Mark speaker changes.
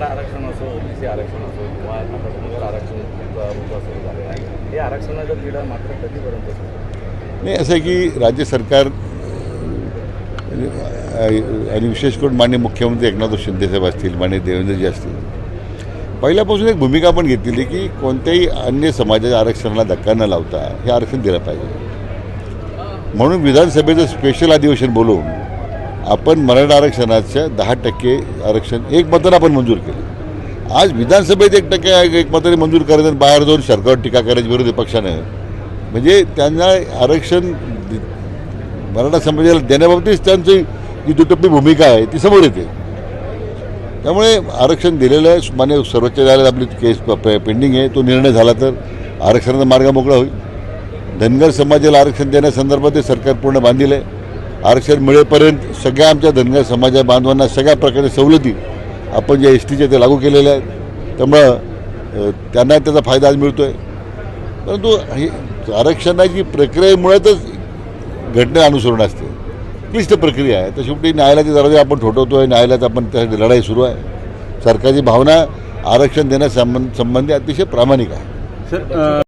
Speaker 1: मराठा आरक्षण असो ओबीसी आरक्षण असो किंवा आता धनगर आरक्षण झालेलं आहे हे आरक्षणाचं क्रीडा मात्र कधीपर्यंत
Speaker 2: नाही असं आहे की राज्य सरकार आणि विशेष करून मान्य मुख्यमंत्री एकनाथ शिंदेसाहेब असतील मान्य देवेंद्रजी असतील पहिल्यापासून एक भूमिका पण घेतलेली की कोणत्याही अन्य समाजाच्या आरक्षणाला धक्का न लावता हे आरक्षण दिलं पाहिजे. म्हणून विधानसभेचं स्पेशल अधिवेशन बोलवून आपण मराठा आरक्षणाच्या दहा टक्के आरक्षण एक मतानं आपण मंजूर केलं. आज विधानसभेत एक टक्के एक मताने मंजूर करायचं आणि बाहेर जाऊन सरकारवर टीका करायची विरोधी पक्षानं. म्हणजे त्यांना आरक्षण दि- मराठा समाजाला देण्याबाबतीच त्यांची जी दुटप्पी भूमिका आहे ती समोर येते. त्यामुळे आरक्षण दिलेलं आहे मान्य सर्वोच्च न्यायालयात आपली केस पेंडिंग आहे तो निर्णय झाला तर आरक्षणाचा मार्ग मोकळा होईल. धनगर समाजाला आरक्षण देण्यासंदर्भात ते सरकार पूर्ण बांधील आहे. आरक्षण मिळेपर्यंत सगळ्या आमच्या धनगर समाजा बांधवांना सगळ्या प्रकारे सवलती आपण ज्या एस टीच्या ते लागू केलेल्या आहेत. त्यामुळं त्यांना त्याचा फायदा आज मिळतो आहे परंतु हे आरक्षणाची प्रक्रियेमुळेच घटना अनुसरण असते. क्लिष्ट प्रक्रिया आहे. तर शेवटी न्यायालयाचे दरवाजे आपण ठोठवतो आहे न्यायालयात आपण त्यासाठी लढाई सुरू आहे. सरकारची भावना आरक्षण देण्यासंबंध संबंधी अतिशय प्रामाणिक आहे.
Speaker 3: सर